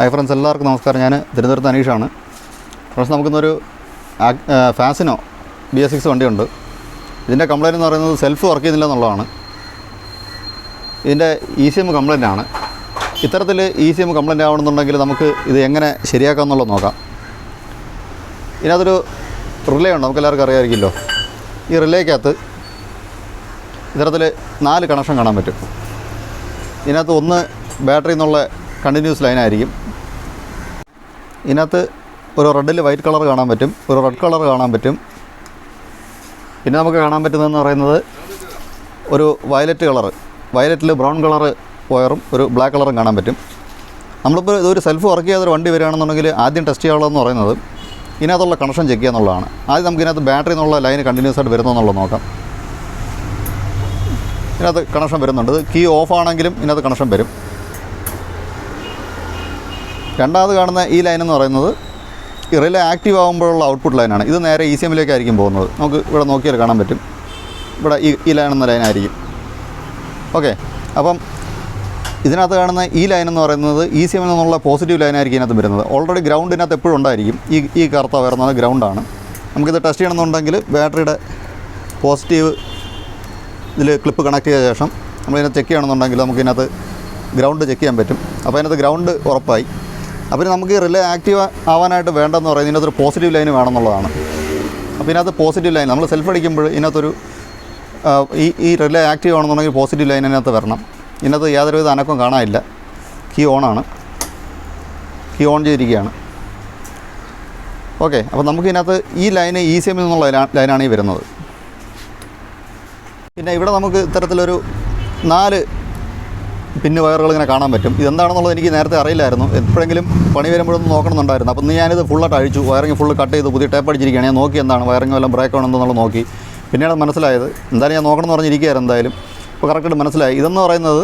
Hi friends എല്ലാവർക്കും നമസ്കാരം. ഞാൻ തിരുവനന്തപുരത്ത് അനീഷാണ്. ഫ്രണ്ട്സ് നമുക്കിന്നൊരു ഫാസിനോ ബി എസ് സിക്സ് വണ്ടിയുണ്ട്. ഇതിന്റെ കംപ്ലയിന്റ് എന്ന് പറയുന്നത് സെൽഫ് വർക്ക് ചെയ്യുന്നില്ല എന്നുള്ളതാണ്. ഇതിന്റെ ഇ സി എം കംപ്ലയിന്റ് ആണ്. ഇത്തരത്തിൽ ഇ സി എം കംപ്ലയിന്റ് ആവണമെന്നുണ്ടെങ്കിൽ നമുക്ക് ഇത് എങ്ങനെ ശരിയാക്കാം എന്നുള്ളത് നോക്കാം. ഇതിനകത്തൊരു റിലേ ഉണ്ട് നമുക്ക് എല്ലാവർക്കും അറിയാമായിരിക്കുമല്ലോ ഈ റിലേക്കകത്ത് ഇത്തരത്തിൽ നാല് കണക്ഷൻ കാണാൻ പറ്റും. ഇതിനകത്ത് ഒന്ന് ബാറ്ററി എന്നുള്ള കണ്ടിന്യൂസ് ലൈനായിരിക്കും ഇതിനകത്ത് ഒരു റെഡിൽ വൈറ്റ് കളർ കാണാൻ പറ്റും ഒരു റെഡ് കളർ കാണാൻ പറ്റും. പിന്നെ നമുക്ക് കാണാൻ പറ്റുന്നതെന്ന് പറയുന്നത് ഒരു വയലറ്റ് കളർ വയലറ്റിൽ ബ്രൗൺ കളറ് വയറും ഒരു ബ്ലാക്ക് കളറും കാണാൻ പറ്റും. നമ്മളിപ്പോൾ ഇതൊരു സെൽഫ് വർക്ക് ചെയ്യാതൊരു വണ്ടി വരികയാണെന്നുണ്ടെങ്കിൽ ആദ്യം ടെസ്റ്റ് ചെയ്യാനുള്ളതെന്ന് പറയുന്നത് ഇതിനകത്തുള്ള കണക്ഷൻ ചെക്ക് ചെയ്യുക എന്നുള്ളതാണ് ആദ്യം നമുക്ക് ഇതിനകത്ത് ബാറ്ററി എന്നുള്ള ലൈൻ കണ്ടിന്യൂസ് ആയിട്ട് വരുന്നു എന്നുള്ളത് നോക്കാം. ഇതിനകത്ത് കണക്ഷൻ വരുന്നുണ്ട്. കീ ഓഫ് ആണെങ്കിലും ഇതിനകത്ത് കണക്ഷൻ വരും. രണ്ടാമത് കാണുന്ന ഈ ലൈൻ എന്ന് പറയുന്നത് ഈ റിലേ ആക്റ്റീവ് ആകുമ്പോഴുള്ള ഔട്ട്പുട്ട് ലൈനാണ് ഇത് നേരെ ഇ സി എമ്മിലേക്കായിരിക്കും പോകുന്നത്. നമുക്ക് ഇവിടെ നോക്കിയാൽ കാണാൻ പറ്റും. ഇവിടെ ഈ ഈ ലൈൻ എന്ന ലൈനായിരിക്കും ഓക്കെ അപ്പം ഇതിനകത്ത് കാണുന്ന ഈ ലൈൻ എന്ന് പറയുന്നത് ഇ സി എമ്മിൽ നിന്നുള്ള പോസിറ്റീവ് ലൈനായിരിക്കും ഇതിനകത്ത് വരുന്നത്. ഓൾറെഡി ഗ്രൗണ്ട് ഇതിനകത്ത് എപ്പോഴും ഉണ്ടായിരിക്കും. ഈ ഈ കറുത്ത വരുന്നത് ഗ്രൗണ്ടാണ് നമുക്കിത് ടെസ്റ്റ് ചെയ്യണമെന്നുണ്ടെങ്കിൽ ബാറ്ററിയുടെ പോസിറ്റീവ് ഇതിൽ ക്ലിപ്പ് കണക്ട് ചെയ്ത ശേഷം നമ്മളിതിനെ ചെക്ക് ചെയ്യണമെന്നുണ്ടെങ്കിൽ നമുക്കിതിനകത്ത് ഗ്രൗണ്ട് ചെക്ക് ചെയ്യാൻ പറ്റും. അപ്പോൾ അതിനകത്ത് ഗ്രൗണ്ട് ഉറപ്പായി. അപ്പോൾ നമുക്ക് റിലേ ആക്റ്റീവ് ആവാനായിട്ട് വേണ്ടെന്ന് പറയുന്നത് ഇതിനകത്തൊരു പോസിറ്റീവ് ലൈൻ വേണമെന്നുള്ളതാണ്. അപ്പോൾ ഇതിനകത്ത് പോസിറ്റീവ് ലൈൻ നമ്മൾ സെൽഫ് അടിക്കുമ്പോൾ ഇതിനകത്തൊരു ഈ ഈ റിലേ ആക്റ്റീവ് ആണെന്നുണ്ടെങ്കിൽ പോസിറ്റീവ് ലൈൻ ഇതിനകത്ത് വരണം. ഇതിനകത്ത് യാതൊരുവിധ അനക്കം കാണാനില്ല. കീ ഓണാണ് കീ ഓൺ ചെയ്തിരിക്കുകയാണ്. ഓക്കെ അപ്പോൾ നമുക്ക് ഇതിനകത്ത് ഈ ലൈന് ഇ സി എമ്മിൽ നിന്നുള്ള ലൈനാണ് ഈ വരുന്നത്. പിന്നെ ഇവിടെ നമുക്ക് ഇത്തരത്തിലൊരു നാല് പിന്ന് വയറുകൾ ഇങ്ങനെ കാണാൻ പറ്റും. ഇതെന്താണെന്നുള്ളത് എനിക്ക് നേരത്തെ അറിയില്ലായിരുന്നു. എപ്പോഴെങ്കിലും പണി വരുമ്പോഴൊന്നും നോക്കണമെന്നുണ്ടായിരുന്നു. അപ്പം ഞാനിത് ഫുള്ളായിട്ട് അഴിച്ചു. വയറിങ് ഫുള്ള് കട്ട് ചെയ്ത് പുതിയ ടേപ്പ് അടിച്ചിരിക്കുകയാണ്. ഞാൻ നോക്കി എന്താണ് വയറിങ് വല്ലതും ബ്രേക്ക് ആണെന്നുള്ളത് നോക്കി. പിന്നീട് മനസ്സിലായത് എന്തായാലും ഞാൻ നോക്കണം പറഞ്ഞിരിക്കുകയായിരുന്നു എന്തായാലും. ഇപ്പോൾ കറക്റ്റായിട്ട് മനസ്സിലായി. ഇതെന്ന് പറയുന്നത്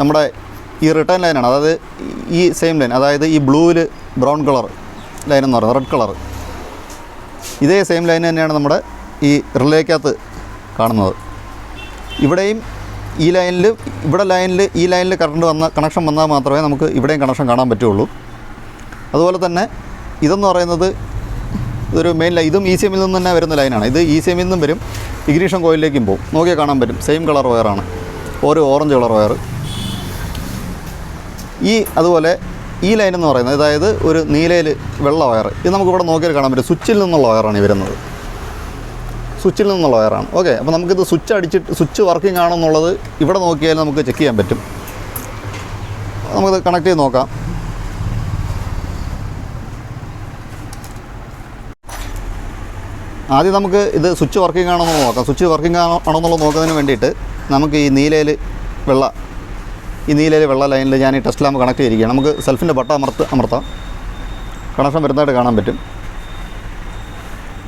നമ്മുടെ ഈ റിട്ടേൺ ലൈനാണ് അതായത് ഈ സെയിം ലൈൻ അതായത് ഈ ബ്ലൂവിൽ ബ്രൗൺ കളർ ലൈൻ എന്ന് പറയുന്നത് റെഡ് കളർ ഇതേ സെയിം ലൈൻ തന്നെയാണ് നമ്മുടെ ഈ റിലേക്കകത്ത് കാണുന്നത്. ഇവിടെയും ഈ ലൈനിൽ ഇവിടെ ലൈനിൽ ഈ ലൈനിൽ കറണ്ട് വന്ന കണക്ഷൻ വന്നാൽ മാത്രമേ നമുക്ക് ഇവിടെയും കണക്ഷൻ കാണാൻ പറ്റുള്ളൂ. അതുപോലെ തന്നെ ഇതെന്ന് പറയുന്നത് ഇതൊരു മെയിൻ ലൈൻ ഇതും ഇ സി എമ്മിൽ നിന്ന് തന്നെ വരുന്ന ലൈനാണ് ഇത് ഇ സി എമ്മിൽ നിന്നും വരും ഇഗ്നീഷൻ കോയിലേക്കും പോകും. നോക്കിയാൽ കാണാൻ പറ്റും. സെയിം കളർ വയറാണ് ഒരു ഓറഞ്ച് കളർ വയർ ഈ അതുപോലെ ഈ ലൈൻ എന്ന് പറയുന്നത് അതായത് ഒരു നീലയിൽ വെള്ള വയർ ഇത് നമുക്കിവിടെ നോക്കിയാൽ കാണാൻ പറ്റും. സ്വിച്ചിൽ നിന്നുള്ള വയറാണ് ഈ വരുന്നത്. സ്വിച്ചിൽ നിന്നുള്ള വയറാണ്. ഓക്കെ അപ്പോൾ നമുക്കിത് സ്വിച്ച് അടിച്ചിട്ട് സ്വിച്ച് വർക്കിംഗ് ആണോ എന്നുള്ളത് ഇവിടെ നോക്കിയാൽ നമുക്ക് ചെക്ക് ചെയ്യാൻ പറ്റും. നമുക്കത് കണക്ട് ചെയ്ത് നോക്കാം. ആദ്യം നമുക്ക് ഇത് സ്വിച്ച് വർക്കിംഗ് ആണോ എന്ന് നോക്കാം. സ്വിച്ച് വർക്കിംഗ് ആണോ എന്നുള്ളത് നോക്കുന്നതിന് വേണ്ടിയിട്ട് നമുക്ക് ഈ നീലയിൽ വെള്ള ഈ നീലയിൽ വെള്ള ലൈനിൽ ഞാൻ ഈ ടെസ്റ്റ് ലാമ്പ് കണക്ട് ചെയ്തിരിക്കുകയാണ്. നമുക്ക് സെൽഫിന്റെ ബട്ട അമർത്ത് അമർത്താം. കണക്ഷൻ വരുന്നതായിട്ട് കാണാൻ പറ്റും.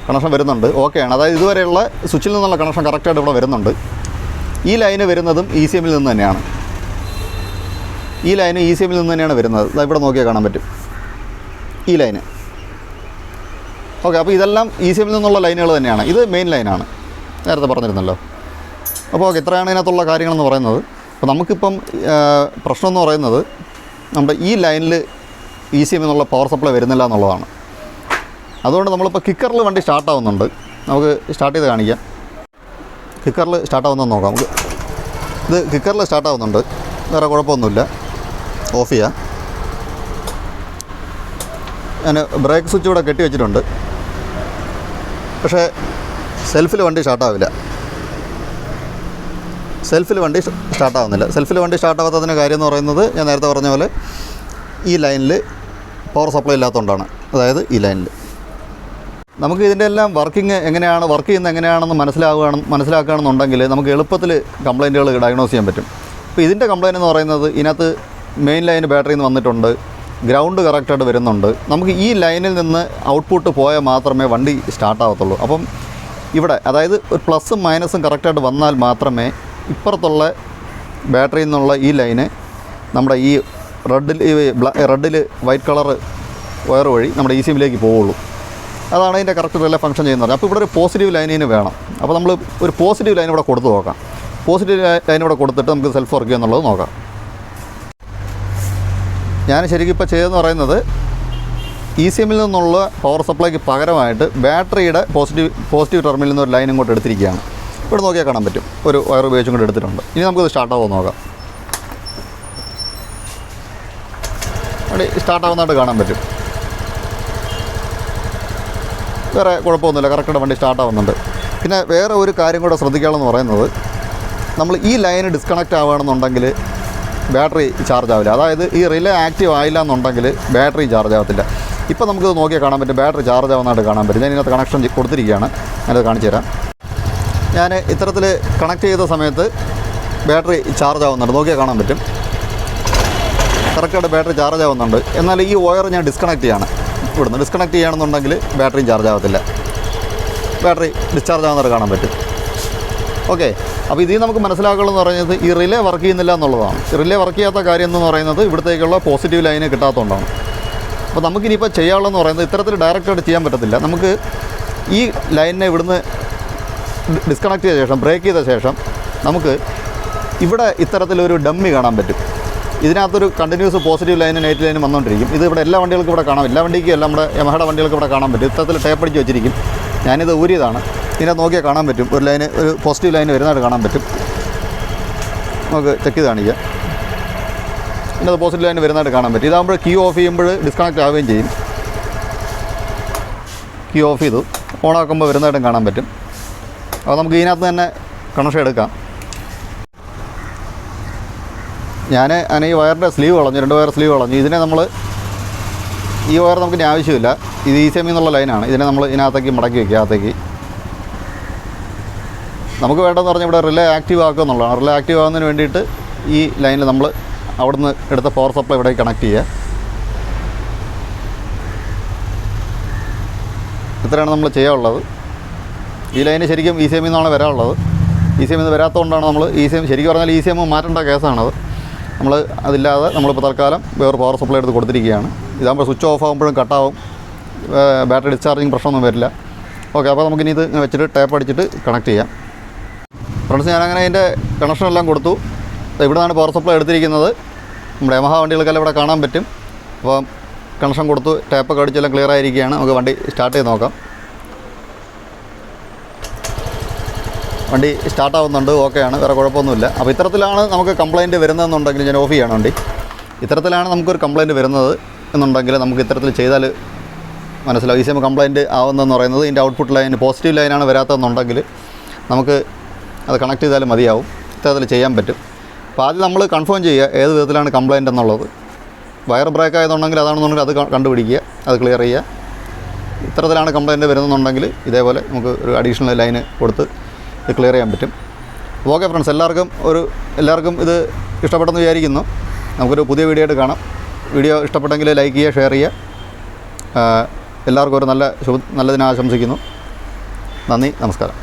കണക്ഷൻ വരുന്നുണ്ട്. ഓക്കെയാണ് അതായത് ഇതുവരെയുള്ള സ്വിച്ചിൽ നിന്നുള്ള കണക്ഷൻ കറക്റ്റായിട്ട് ഇവിടെ വരുന്നുണ്ട്. ഈ ലൈന് വരുന്നതും ഇ സി എമ്മിൽ നിന്ന് തന്നെയാണ്. ഈ ലൈന് ഇ സി എമ്മിൽ നിന്ന് തന്നെയാണ് വരുന്നത്. ഇവിടെ നോക്കിയാൽ കാണാൻ പറ്റും. ഈ ലൈന് ഓക്കെ അപ്പോൾ ഇതെല്ലാം ഇ സി എമ്മിൽ നിന്നുള്ള ലൈനുകൾ തന്നെയാണ്. ഇത് മെയിൻ ലൈനാണ് നേരത്തെ പറഞ്ഞിരുന്നല്ലോ. അപ്പോൾ ഓക്കെ ഇത്രയാണ് ഇതിനകത്തുള്ള കാര്യങ്ങളെന്ന് പറയുന്നത്. അപ്പോൾ നമുക്കിപ്പം പ്രശ്നം എന്ന് പറയുന്നത് നമ്മുടെ ഈ ലൈനിൽ ഇ സി എമ്മിൽ നിന്നുള്ള പവർ സപ്ലൈ വരുന്നില്ല എന്നുള്ളതാണ്. അതുകൊണ്ട് നമ്മളിപ്പോൾ കിക്കറിൽ വണ്ടി സ്റ്റാർട്ട് ആവുന്നുണ്ട്. നമുക്ക് സ്റ്റാർട്ട് ചെയ്ത് കാണിക്കാം. കിക്കറിൽ സ്റ്റാർട്ട് ആവുന്നത് നോക്കാം. നമുക്ക് ഇത് കിക്കറിൽ സ്റ്റാർട്ട് ആവുന്നുണ്ട്. വേറെ കുഴപ്പമൊന്നുമില്ല. ഓഫ് ചെയ്യാം. ഞാൻ ബ്രേക്ക് സ്വിച്ച് ഇവിടെ കെട്ടി വെച്ചിട്ടുണ്ട്. പക്ഷേ സെൽഫിൽ വണ്ടി സ്റ്റാർട്ടാവില്ല സെൽഫിൽ വണ്ടി സ്റ്റാർട്ട് ആവുന്നില്ല. സെൽഫിൽ വണ്ടി സ്റ്റാർട്ട് ആവാത്തതിന് കാര്യം എന്ന് പറയുന്നത് ഞാൻ നേരത്തെ പറഞ്ഞ പോലെ ഈ ലൈനിൽ പവർ സപ്ലൈ ഇല്ലാത്തതുകൊണ്ടാണ്. അതായത് ഈ ലൈനിൽ നമുക്ക് ഇതിന്റെ എല്ലാം വർക്കിംഗ് എങ്ങനെയാണ് വർക്ക് ചെയ്യുന്നത് എങ്ങനെയാണെന്ന് മനസ്സിലാവുകയാണ് മനസ്സിലാക്കുകയാണെന്നുണ്ടെങ്കിൽ നമുക്ക് എളുപ്പത്തിൽ കംപ്ലൈന്റുകൾ ഡയഗ്നോസ് ചെയ്യാൻ പറ്റും. അപ്പോൾ ഇതിന്റെ കംപ്ലൈന്റ് എന്ന് പറയുന്നത് ഇതിനകത്ത് മെയിൻ ലൈൻ ബാറ്ററിയിൽ നിന്ന് വന്നിട്ടുണ്ട് ഗ്രൗണ്ട് കറക്റ്റായിട്ട് വരുന്നുണ്ട്. നമുക്ക് ഈ ലൈനിൽ നിന്ന് ഔട്ട്പുട്ട് പോയാൽ മാത്രമേ വണ്ടി സ്റ്റാർട്ട് ആവത്തുള്ളൂ. അപ്പം ഇവിടെ അതായത് ഒരു പ്ലസും മൈനസും കറക്റ്റായിട്ട് വന്നാൽ മാത്രമേ ഇപ്പുറത്തുള്ള ബാറ്ററിയിൽ നിന്നുള്ള ഈ ലൈന് നമ്മുടെ ഈ റെഡിൽ റെഡിൽ വൈറ്റ് കളർ വയർ വഴി നമ്മുടെ ഇ സിമിലേക്ക് പോവുള്ളൂ. അതാണ് അതിന്റെ കറക്റ്റ് റിലേ ഫംഗ്ഷൻ ചെയ്യുന്നത്. അപ്പോൾ ഇവിടെ ഒരു പോസിറ്റീവ് ലൈനിന് വേണം. അപ്പോൾ നമ്മൾ ഒരു പോസിറ്റീവ് ലൈൻ ഇവിടെ കൊടുത്ത് നോക്കാം. പോസിറ്റീവ് ലൈൻ ഇവിടെ കൊടുത്തിട്ട് നമുക്ക് സെൽഫ് വർക്ക് ചെയ്യുന്നുള്ളത് നോക്കാം. ഞാൻ ശരിക്കും ഇപ്പോൾ ചെയ്തതെന്ന് പറയുന്നത് ഇ സി എമ്മിൽ നിന്നുള്ള പവർ സപ്ലൈക്ക് പകരമായിട്ട് ബാറ്ററിയുടെ പോസിറ്റീവ് പോസിറ്റീവ് ടെർമിനലിൽ നിന്ന് ഒരു ലൈൻ ഇങ്ങോട്ട് എടുത്തിരിക്കുകയാണ്. ഇവിടെ നോക്കിയാൽ കാണാൻ പറ്റും. ഒരു വയർ ഉപയോഗിച്ചും കൂടെ എടുത്തിട്ടുണ്ട്. ഇനി നമുക്കത് സ്റ്റാർട്ടാവുമെന്ന് നോക്കാം. അവിടെ സ്റ്റാർട്ടാവുന്നതായിട്ട് കാണാൻ പറ്റും. വേറെ കുഴപ്പമൊന്നുമില്ല. കറക്റ്റായിട്ട് വണ്ടി സ്റ്റാർട്ടാവുന്നുണ്ട് പിന്നെ വേറെ ഒരു കാര്യം കൂടെ ശ്രദ്ധിക്കാമെന്ന് പറയുന്നത് നമ്മൾ ഈ ലൈന് ഡിസ്കണക്റ്റ് ആവുകയാണെന്നുണ്ടെങ്കിൽ ബാറ്ററി ചാർജ് ആവില്ല. അതായത് ഈ റിലേ ആക്റ്റീവ് ആയില്ല എന്നുണ്ടെങ്കിൽ ബാറ്ററി ചാർജ് ആവത്തില്ല. ഇപ്പോൾ നമുക്കിത് നോക്കിയാൽ കാണാൻ പറ്റും. ബാറ്ററി ചാർജ് ആവുന്നതായിട്ട് കാണാൻ പറ്റും. ഞാൻ ഇതിനകത്ത് കണക്ഷൻ കൊടുത്തിരിക്കുകയാണ്. ഞാനത് കാണിച്ചു തരാം. ഞാൻ ഇത്തരത്തിൽ കണക്ട് ചെയ്ത സമയത്ത് ബാറ്ററി ചാർജ് ആവുന്നുണ്ട്. നോക്കിയാൽ കാണാൻ പറ്റും. കറക്റ്റായിട്ട് ബാറ്ററി ചാർജ് ആവുന്നുണ്ട്. എന്നാൽ ഈ വയർ ഞാൻ ഡിസ്കണക്റ്റ് ചെയ്യാണ്. ഇവിടുന്ന് ഡിസ്കണക്ട് ചെയ്യണമെന്നുണ്ടെങ്കിൽ ബാറ്ററിയും ചാർജ് ആവത്തില്ല. ബാറ്ററി ഡിസ്ചാർജ് ആവുന്നവരെ കാണാൻ പറ്റും. ഓക്കെ അപ്പോൾ ഇതിൽ നമുക്ക് മനസ്സിലാക്കുള്ളതെന്ന് പറയുന്നത് ഈ റിലേ വർക്ക് ചെയ്യുന്നില്ല എന്നുള്ളതാണ്. റിലേ വർക്ക് ചെയ്യാത്ത കാര്യം എന്ന് പറയുന്നത് ഇവിടത്തേക്കുള്ള പോസിറ്റീവ് ലൈന് കിട്ടാത്തതുകൊണ്ടാണ്. അപ്പോൾ നമുക്കിനിയിപ്പോൾ ചെയ്യാനുള്ളതെന്ന് പറയുന്നത് ഇത്തരത്തിൽ ഡയറക്റ്റായിട്ട് ചെയ്യാൻ പറ്റത്തില്ല. നമുക്ക് ഈ ലൈനിനെ ഇവിടുന്ന് ഡിസ്കണക്ട് ചെയ്ത ശേഷം ബ്രേക്ക് ചെയ്ത ശേഷം നമുക്ക് ഇവിടെ ഇത്തരത്തിലൊരു ഡമ്മി കാണാൻ പറ്റും. ഇതിനകത്തൊരു കണ്ടിന്യൂസ് പോസിറ്റീവ് ലൈനും നെഗറ്റീവ് ലൈനും വന്നുകൊണ്ടിരിക്കും. ഇത് ഇവിടെ എല്ലാ വണ്ടികൾക്കും ഇവിടെ കാണാം. എല്ലാ വണ്ടിക്കും എല്ലാം നമ്മുടെ യമഹയുടെ വണ്ടികൾക്ക് ഇവിടെ കാണാൻ പറ്റും. ഇത്തരത്തിൽ ടേപ്പ് അടിച്ച് വെച്ചിരിക്കും. ഞാനിത് ഊരിയതാണ്. ഇതിനകത്ത് നോക്കിയാൽ കാണാൻ പറ്റും. ഒരു ലൈന് ഒരു പോസിറ്റീവ് ലൈൻ വരുന്നതായിട്ട് കാണാൻ പറ്റും. നമുക്ക് ചെക്ക് ചെയ്ത് കാണിക്കാം. ഇതിനകത്ത് പോസിറ്റീവ് ലൈൻ വരുന്നതായിട്ട് കാണാൻ പറ്റും. ഇതാകുമ്പോൾ കീ ഓഫ് ചെയ്യുമ്പോൾ ഡിസ്കണക്റ്റ് ആവുകയും ചെയ്യും. കീ ഓഫ് ചെയ്തു. ഓണാക്കുമ്പോൾ വരുന്നതായിട്ടും കാണാൻ പറ്റും. അപ്പോൾ നമുക്ക് ഇതിനകത്ത് തന്നെ കണക്ഷൻ എടുക്കാം. ഞാൻ അങ്ങനെ ഈ വയറിന്റെ സ്ലീവ് കളഞ്ഞു രണ്ട് വയർ സ്ലീവ് കളഞ്ഞു. ഇതിനെ നമ്മൾ ഈ വയർ നമുക്ക് ആവശ്യമില്ല. ഇത് ഈ സെമി എന്നുള്ള ലൈനാണ് ഇതിനെ നമ്മൾ ഇതിനകത്തേക്ക് മടക്കി വയ്ക്കുക അകത്തേക്ക്. നമുക്ക് വേണ്ടതെന്ന് പറഞ്ഞാൽ ഇവിടെ റിലേ ആക്റ്റീവ് ആക്കുക എന്നുള്ളതാണ്. റിലേ ആക്റ്റീവ് ആകുന്നതിന് വേണ്ടിയിട്ട് ഈ ലൈനിൽ നമ്മൾ അവിടുന്ന് എടുത്ത പവർ സപ്ലൈ ഇവിടെ കണക്ട് ചെയ്യുക. ഇത്രയാണ് നമ്മൾ ചെയ്യാനുള്ളത്. ഈ ലൈന് ശരിക്കും ഇ സി എമ്മിൽ നിന്നാണ് വരാനുള്ളത്. ഇ സി എമ്മിൽ നിന്ന് വരാത്തതുകൊണ്ടാണ് നമ്മൾ ഇ സി എം ശരിക്കും പറഞ്ഞാൽ ഇ സി മാറ്റേണ്ട കേസാണത് നമ്മൾ അതില്ലാതെ നമ്മളിപ്പോൾ തൽക്കാലം വേറെ പവർ സപ്ലൈ എടുത്ത് കൊടുത്തിരിക്കുകയാണ്. ഇതാകുമ്പോൾ സ്വിച്ച് ഓഫ് ആകുമ്പോഴും കട്ടാവും ബാറ്ററി ഡിസ്ചാർജിങ് പ്രശ്നമൊന്നും വരില്ല. ഓക്കെ അപ്പോൾ നമുക്കിനി ഇത് വെച്ചിട്ട് ടേപ്പ് അടിച്ചിട്ട് കണക്ട് ചെയ്യാം. ഫ്രണ്ട്സ് ഞാനങ്ങനെ അതിന്റെ കണക്ഷൻ എല്ലാം കൊടുത്തു. ഇവിടുന്നാണ് പവർ സപ്ലൈ എടുത്തിരിക്കുന്നത്. നമ്മുടെ യമഹ വണ്ടികൾക്കെല്ലാം ഇവിടെ കാണാൻ പറ്റും. അപ്പം കണക്ഷൻ കൊടുത്തു ടേപ്പൊക്കെ അടിച്ചെല്ലാം ക്ലിയർ ആയിരിക്കുകയാണ്. നമുക്ക് വണ്ടി സ്റ്റാർട്ട് ചെയ്ത് നോക്കാം. വണ്ടി സ്റ്റാർട്ട് ആവുന്നുണ്ട് ഓക്കെയാണ് വേറെ കുഴപ്പമൊന്നുമില്ല. അപ്പോൾ ഇത്തരത്തിലാണ് നമുക്ക് കംപ്ലയിന്റ് വരുന്നതെന്നുണ്ടെങ്കിൽ ഞാൻ ഓഫ് ചെയ്യണം വണ്ടി. ഇത്തരത്തിലാണ് നമുക്കൊരു കംപ്ലയിന്റ് വരുന്നത് എന്നുണ്ടെങ്കിൽ നമുക്ക് ഇത്തരത്തിൽ ചെയ്താൽ മനസ്സിലാവും. ഈ സെയിം കംപ്ലയിന്റ് ആവുന്നതെന്ന് പറയുന്നത് ഇതിന്റെ ഔട്ട്പുട്ട് ലൈൻ പോസിറ്റീവ് ലൈനാണ് വരാത്തതെന്നുണ്ടെങ്കിൽ നമുക്ക് അത് കണക്ട് ചെയ്താൽ മതിയാവും. ഇത്തരത്തിൽ ചെയ്യാൻ പറ്റും. അപ്പോൾ ആദ്യം നമ്മൾ കൺഫേം ചെയ്യുക ഏത് വിധത്തിലാണ് കംപ്ലയിന്റ് എന്നുള്ളത്. വയർ ബ്രേക്ക് ആയതുണ്ടെങ്കിൽ അതാണെന്നുണ്ടെങ്കിൽ അത് കണ്ടുപിടിക്കുക അത് ക്ലിയർ ചെയ്യുക. ഇത്തരത്തിലാണ് കംപ്ലയിന്റ് വരുന്നുണ്ടെങ്കിൽ ഇതേപോലെ നമുക്ക് ഒരു അഡീഷണൽ ലൈന് കൊടുത്ത് ഇത് ക്ലിയർ ചെയ്യാൻ പറ്റും. ഓക്കെ ഫ്രണ്ട്സ് എല്ലാവർക്കും ഒരു എല്ലാവർക്കും ഇത് ഇഷ്ടപ്പെട്ടെന്ന് വിചാരിക്കുന്നു. നമുക്കൊരു പുതിയ വീഡിയോ ആയിട്ട് കാണാം. വീഡിയോ ഇഷ്ടപ്പെട്ടെങ്കിൽ ലൈക്ക് ചെയ്യുക ഷെയർ ചെയ്യുക. എല്ലാവർക്കും ഒരു നല്ല ശുഭ നല്ലതിനെ ആശംസിക്കുന്നു. നന്ദി നമസ്കാരം.